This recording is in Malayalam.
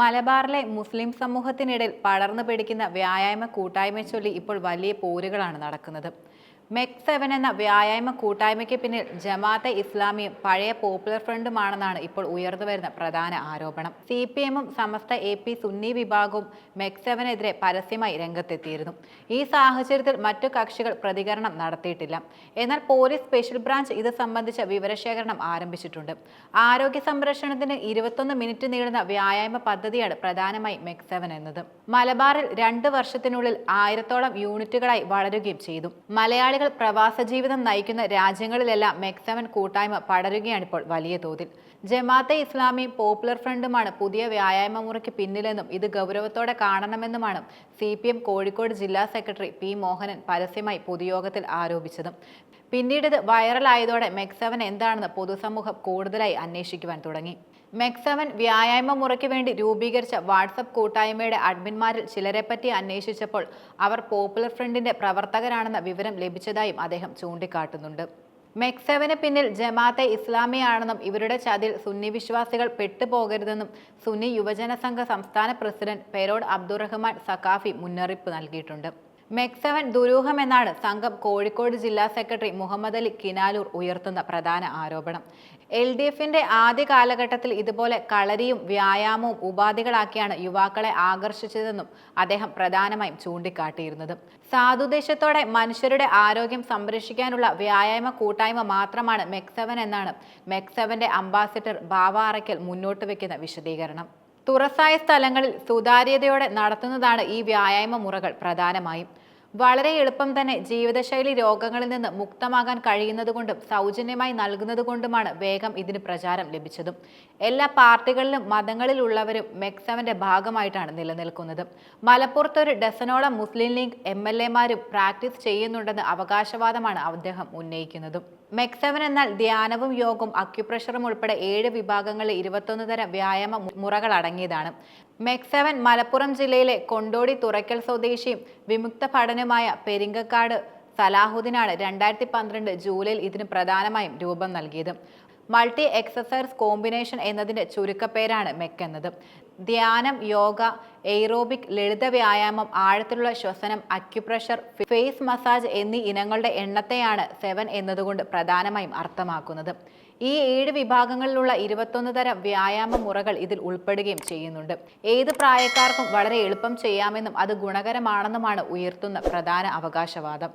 മലബാറിലെ മുസ്ലിം സമൂഹത്തിനിടയിൽ പടർന്നു പിടിക്കുന്ന വ്യായാമ കൂട്ടായ്മ ചൊല്ലി ഇപ്പോൾ വലിയ പോരുകളാണ് നടക്കുന്നത്. മെക് സെവൻ എന്ന വ്യായാമ കൂട്ടായ്മയ്ക്ക് പിന്നിൽ ജമാഅത്തെ ഇസ്ലാമിയും പഴയ പോപ്പുലർ ഫ്രണ്ടുമാണെന്നാണ് ഇപ്പോൾ ഉയർന്നു വരുന്ന പ്രധാന ആരോപണം. സി പി എമ്മും സമസ്ത എ പി സുന്നി വിഭാഗവും മെക് സെവനെതിരെ പരസ്യമായി രംഗത്തെത്തിയിരുന്നു. ഈ സാഹചര്യത്തിൽ മറ്റു കക്ഷികൾ പ്രതികരണം നടത്തിയിട്ടില്ല. എന്നാൽ പോലീസ് സ്പെഷ്യൽ ബ്രാഞ്ച് ഇത് സംബന്ധിച്ച വിവരശേഖരണം ആരംഭിച്ചിട്ടുണ്ട്. ആരോഗ്യ സംരക്ഷണത്തിന് ഇരുപത്തൊന്ന് മിനിറ്റ് നീളുന്ന വ്യായാമ പദ്ധതിയാണ് പ്രധാനമായി മെക് സെവൻ എന്നത്. മലബാറിൽ രണ്ട് വർഷത്തിനുള്ളിൽ ആയിരത്തോളം യൂണിറ്റുകളായി വളരുകയും ചെയ്തു. മലയാളികൾ പ്രവാസ ജീവിതം നയിക്കുന്ന രാജ്യങ്ങളിലെല്ലാം മെക്സമൻ കൂട്ടായ്മ പടരുകയാണ് ഇപ്പോൾ വലിയ തോതിൽ. ജമാഅത്തെ ഇസ്ലാമി പോപ്പുലർ ഫ്രണ്ടുമാണ് പുതിയ വ്യായാമ മുറയ്ക്ക് പിന്നിലെന്നും ഇത് ഗൗരവത്തോടെ കാണണമെന്നുമാണ് സി പി എം കോഴിക്കോട് ജില്ലാ സെക്രട്ടറി പി മോഹനൻ പരസ്യമായി പൊതുയോഗത്തിൽ ആരോപിച്ചത്. പിന്നീട് ഇത് വൈറലായതോടെ മെക്സവൻ എന്താണെന്ന് പൊതുസമൂഹം കൂടുതലായി അന്വേഷിക്കുവാൻ തുടങ്ങി. മെക് സെവൻ വ്യായാമ മുറയ്ക്ക് വേണ്ടി രൂപീകരിച്ച വാട്സപ്പ് കൂട്ടായ്മയുടെ അഡ്മിന്മാരിൽ ചിലരെപ്പറ്റി അന്വേഷിച്ചപ്പോൾ അവർ പോപ്പുലർ ഫ്രണ്ടിന്റെ പ്രവർത്തകരാണെന്ന വിവരം ലഭിച്ചതായും അദ്ദേഹം ചൂണ്ടിക്കാട്ടുന്നുണ്ട്. മെക് സെവന് പിന്നിൽ ജമാഅത്തെ ഇസ്ലാമിയാണെന്നും ഇവരുടെ ചതിൽ സുന്നി വിശ്വാസികൾ പെട്ടുപോകരുതെന്നും സുന്നി യുവജന സംഘ സംസ്ഥാന പ്രസിഡന്റ് പെരോഡ് അബ്ദുറഹ്മാൻ സഖാഫി മുന്നറിയിപ്പ് നൽകിയിട്ടുണ്ട്. മെക് സെവൻ ദുരൂഹമെന്നാണ് സംഘം കോഴിക്കോട് ജില്ലാ സെക്രട്ടറി മുഹമ്മദ് അലി കിനാലൂർ ഉയർത്തുന്ന പ്രധാന ആരോപണം. എൽ ഡി എഫിന്റെ ആദ്യ കാലഘട്ടത്തിൽ ഇതുപോലെ കളരിയും വ്യായാമവും ഉപാധികളാക്കിയാണ് യുവാക്കളെ ആകർഷിച്ചതെന്നും അദ്ദേഹം പ്രധാനമായും ചൂണ്ടിക്കാട്ടിയിരുന്നത്. സാധുദേശത്തോടെ മനുഷ്യരുടെ ആരോഗ്യം സംരക്ഷിക്കാനുള്ള വ്യായാമ കൂട്ടായ്മ മാത്രമാണ് മെക്സവൻ എന്നാണ് മെക്സവന്റെ അംബാസിഡർ ബാവ അറയ്ക്കൽ മുന്നോട്ട് വയ്ക്കുന്ന വിശദീകരണം. തുറസായ സ്ഥലങ്ങളിൽ സുതാര്യതയോടെ നടത്തുന്നതാണ് ഈ വ്യായാമ മുറകൾ പ്രധാനമായും. വളരെ എളുപ്പം തന്നെ ജീവിതശൈലി രോഗങ്ങളിൽ നിന്ന് മുക്തമാകാൻ കഴിയുന്നതുകൊണ്ടും സൗജന്യമായി നൽകുന്നതുകൊണ്ടുമാണ് വേഗം ഇതിന് പ്രചാരം ലഭിച്ചതും. എല്ലാ പാർട്ടികളിലും മതങ്ങളിലുള്ളവരും മെക്സവന്റെ ഭാഗമായിട്ടാണ് നിലനിൽക്കുന്നത്. മലപ്പുറത്ത് ഒരു ഡസനോളം മുസ്ലിം ലീഗ് എം എൽ എമാരും പ്രാക്ടീസ് ചെയ്യുന്നുണ്ടെന്ന് അവകാശവാദമാണ് അദ്ദേഹം ഉന്നയിക്കുന്നതും. മെക്സവൻ എന്നാൽ ധ്യാനവും യോഗവും അക്യുപ്രഷറും ഉൾപ്പെടെ ഏഴ് വിഭാഗങ്ങളിൽ ഇരുപത്തൊന്ന് തരം വ്യായാമ മുറകൾ അടങ്ങിയതാണ് മെക്സവൻ മലപ്പുറം ജില്ലയിലെ കൊണ്ടോടി തുറയ്ക്കൽ സ്വദേശിയും വിമുക്ത പഠനമായ പെരിങ്കക്കാട് സലാഹുദ്ദീനാണ് രണ്ടായിരത്തി പന്ത്രണ്ട് ജൂലൈയിൽ ഇതിന് പ്രധാനമായും രൂപം നൽകിയത്. മൾട്ടി എക്സസൈസ് കോമ്പിനേഷൻ എന്നതിന്റെ ചുരുക്കപ്പേരാണ് മെക്ക് എന്നത് ധ്യാനം യോഗ എയ്റോബിക് ലളിത വ്യായാമം ആഴത്തിലുള്ള ശ്വസനം അക്യുപ്രഷർ ഫേസ് മസാജ് എന്നീ ഇനങ്ങളുടെ എണ്ണത്തെയാണ് സെവൻ എന്നതുകൊണ്ട് പ്രധാനമായും അർത്ഥമാക്കുന്നത്. ഈ ഏഴ് വിഭാഗങ്ങളിലുള്ള ഇരുപത്തൊന്ന് തരം വ്യായാമ മുറകൾ ഇതിൽ ഉൾപ്പെടുകയും ചെയ്യുന്നുണ്ട്. ഏത് പ്രായക്കാർക്കും വളരെ എളുപ്പം ചെയ്യാമെന്നും അത് ഗുണകരമാണെന്നുമാണ് ഉയർത്തുന്ന പ്രധാന അവകാശവാദം.